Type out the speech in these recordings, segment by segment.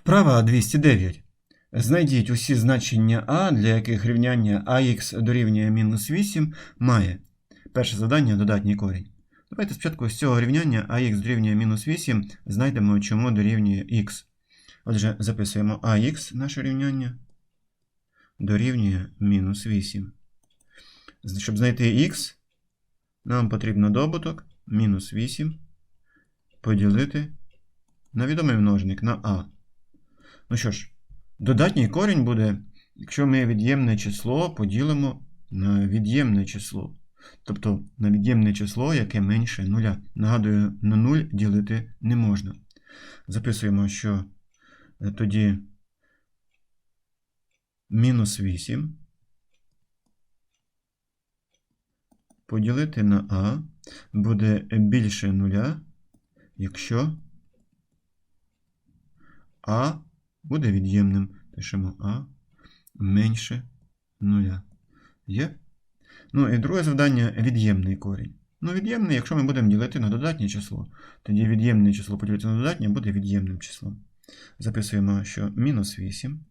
Вправа 209. Знайдіть усі значення а, для яких рівняння ax дорівнює мінус 8 має. Перше завдання додатній корінь. Давайте спочатку з цього рівняння ax дорівнює мінус 8 знайдемо, чому дорівнює x. Отже, записуємо ax наше рівняння дорівнює мінус 8. Щоб знайти x, нам потрібно добуток мінус 8 поділити на відомий множник на а. Ну що ж, додатній корінь буде, якщо ми від'ємне число поділимо на від'ємне число. Тобто на від'ємне число, яке менше нуля. Нагадую, на 0 ділити не можна. Записуємо, що е, тоді мінус 8 поділити на а буде більше нуля, якщо а буде від'ємним. Пишемо А менше нуля. Є? Ну і друге завдання від'ємний корінь. Ну, від'ємний, якщо ми будемо ділити на додатнє число, тоді від'ємне число поділити на додатнє буде від'ємним числом. Записуємо, що мінус 8,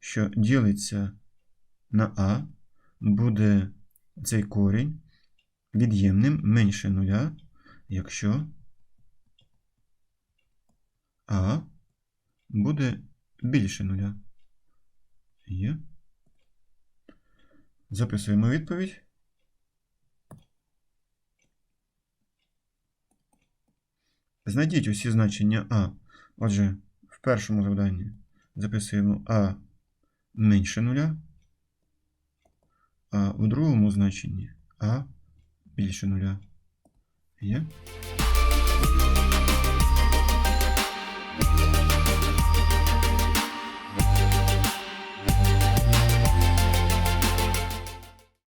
що ділиться на А, буде цей корінь від'ємним менше нуля, якщо А буде більше нуля. Є. Записуємо відповідь. Знайдіть усі значення А. Отже, в першому завданні записуємо А менше нуля, а у другому значенні А більше нуля. Є.